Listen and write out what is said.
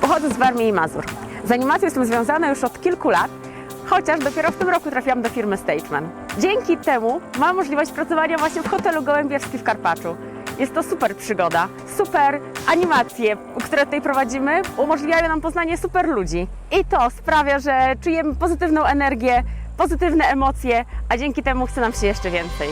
Pochodzę z Warmii i Mazur. Z animacją jestem związana już od kilku lat, chociaż dopiero w tym roku trafiłam do firmy Stageman. Dzięki temu mam możliwość pracowania właśnie w hotelu Gołębierski w Karpaczu. Jest to super przygoda, super animacje, które tutaj prowadzimy, umożliwiają nam poznanie super ludzi. I to sprawia, że czujemy pozytywną energię, pozytywne emocje, a dzięki temu chce nam się jeszcze więcej.